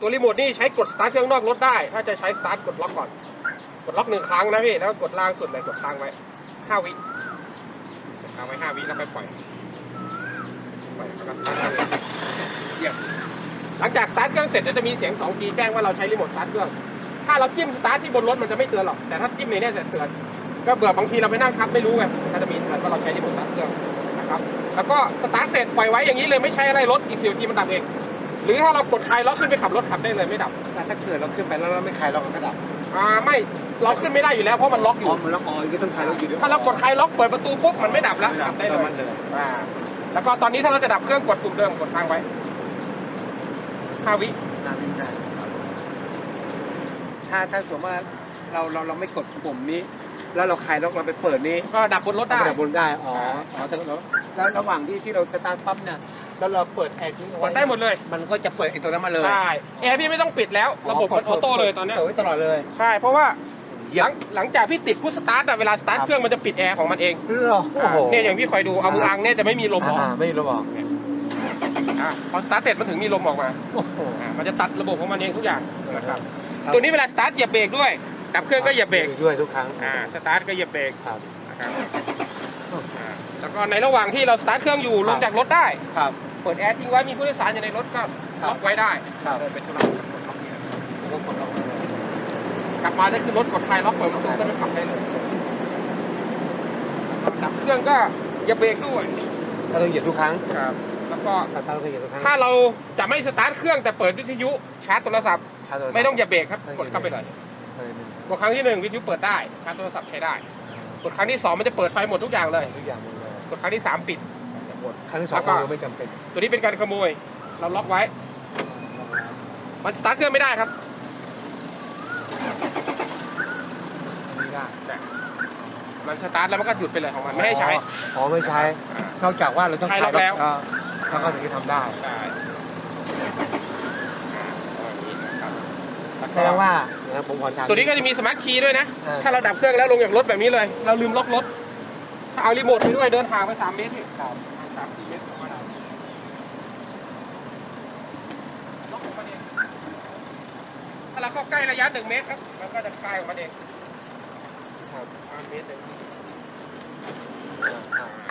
ตัวรีโมทนี่ใช้กดสตาร์ทเครื่องนอกรถได้ ถ้าจะใช้สตาร์ทกดล็อกก่อน กดล็อกหนึ่งครั้งนะพี่ แล้วกดล่างสุดเลยกดค้างไว้ห้าวิกดค้างไว้ห้าวิแล้วค่อยปล่อย ปล่อยแล้วก็สตาร์ทเลยเยี่ยมหลังจากสตาร์ทเครื่องเสร็จจะมีเสียง2ทีแจ้งว่าเราใช้รีโมทสตาร์ทเครื่อง ถ้าเราจิ้มสตาร์ทที่บนรถมันจะไม่เตือนหรอก แต่ถ้าจิ้มในนี้จะเตือน ก็เบื่อบางทีเราไปนั่งทับไม่รู้ไงก็จะมีเตือนว่าเราใช้รีโมทสตาร์ทเครื่อง ครับ แล้วก็สตาร์ทเสร็จปล่อยไว้อย่างนี้เลยไม่ใช้อะไรรถอีกสิบนาทีมันดับเอง หรือถ้าเรากดคลายล็อกขึ้นไปขับรถขับได้เลยไม่ดับแต่ถ้าเกิดเราขึ้นไปแล้วเราไม่คลายล็อกมันก็ดับอ่าไม่เราขึ้นไม่ได้อยู่แล้วเพราะมันล็อกออ๋อยู่มันล็อกอ๋อก็ต้องคลายล็อกอยู่ด้วยถ้าเรากดคลายล็อกเปิดประตูปุ๊บมันไม่ดับแล้วดับได้ได้เลมันยเลยอ่า แล้วก็ตอนนี้ถ้าเราจะดับเครื่องกดปุ่มเดิมกดค้างไว้ห้าวิน้ำไม่ได้ถ้าถ้าสมมติว่าเราเราเราไม่กดปุ่มนี้ แล้วเราคลายล็อกเราไปเปิดนี้ก็ดับบนรถได้ ดับบนได้ อ๋อ อ๋อแต่เราแล้วระหว่างที่ที่เราสตาร์ทปั๊บเนี่ยแล้วเราเปิดแอร์ทิ้งเอาเปิไว้ดได้หมดเลย มันก็จะเปิดไอ้ตัวนั้นมาเลย ใช่ แอร์พี่ไม่ต้องปิดแล้ว ระบบมันออโต้เลยตอนเนี้ยเปิดไว้ตลอดเลย ใช่ เพราะว่าเยี่หยลัมงหลังจากพี่ติดพุทสตาร์ทอะเวลาสตาร์ทครับเครื่องมันจะปิดแอร์ของมันเองเหรอโอ้โหอ่าเนี่ยอย่างพี่คอยดูเอามืออังเนี่ยจะไม่มีลมออกอ่าไม่รู้บอกอะพอสตาร์ทเสร็จมันถึงมีลมออกมาโอ้โหอ่ามันจะตัดระบบของมันเองทุกอย่างนะครับครับตัวนี้เวลาสตาร์ทเหยียบเบรกด้วย ดับเครื่องก็เหยียบเบรกด้วยทุกครั้งอ่าสตาร์ทก็เหยียบเบรกครับนะครับอ่าแล้วก็ในระหว่างที่เราสตาร์ทเครื่องอยู่ลงจากรถได้ ครับ เปิดแอร์ทิ้งไว้มีผู้โดยสารอยู่ในรถก็ล็อกไว้ได้ครับ เดินไปธุระแล้วก็กดล็อกไว้เลยกลับมาได้ขึ้นรถกดไฟล็อกเปิดประตูก็ไปขับได้เลยดับเครื่องก็อย่าเบรกด้วยเราต้องเหยียบทุกครั้งครับ แล้วก็สตาร์ทเราต้องเหยียบทุกครั้งถ้าเราจะไม่สตาร์ทเครื่องแต่เปิดวิทยุชาร์จโทรศัพท์ถ้าเราไม่ต้องอย่าเบรกครับกดเข้าไปเลย เออหนึ่งกดครั้งที่หนึ่งวิทยุเปิดได้ชาร์จโทรศัพท์ใช้ได้กดครั้งที่สองมันจะเปิดไฟหมดทุกอย่างเลย ทุกอย่างหมดเลยกดครั้งที่สามปิด หมดครั้งที่สองแล้วก็ เราไม่จำเป็นตัวนี้เป็นการขโมย เราล็อกไว้ มันสตาร์ทเครื่องไม่ได้ครับ ไม่ได้มันสตาร์ทแล้วมันก็หยุดไปเลยของมันไม่ให้ใช้ อ๋อไม่ใช้อ่านอกจากว่าเราต้องใช้ล็อกแล้วเาแล้วก็ถึงจะทำได้ ใช่อ่าประมาณนี้นะครับ แล้วแสก็ดงว่านะครับผมขอถาม ตัวนี้ก็จะมีสมาร์ทคีย์ด้วยนะ อ่า ถ้าเราดับเครื่องแล้วลงจากรถแบบนี้เลย เราลืมล็อกรถถ้าเอารีโมทไปด้วยเดินทางไปสามเมตรนี่ครับสามสี่เมตรประมาณนั้นล็อกของมันเองถ้าเราเข้าใกล้ระยะหนึ่งเมตรครับ มันก็จะคลายของมันเองครับประมาณเมตรหนึ่ง อ่าอ่า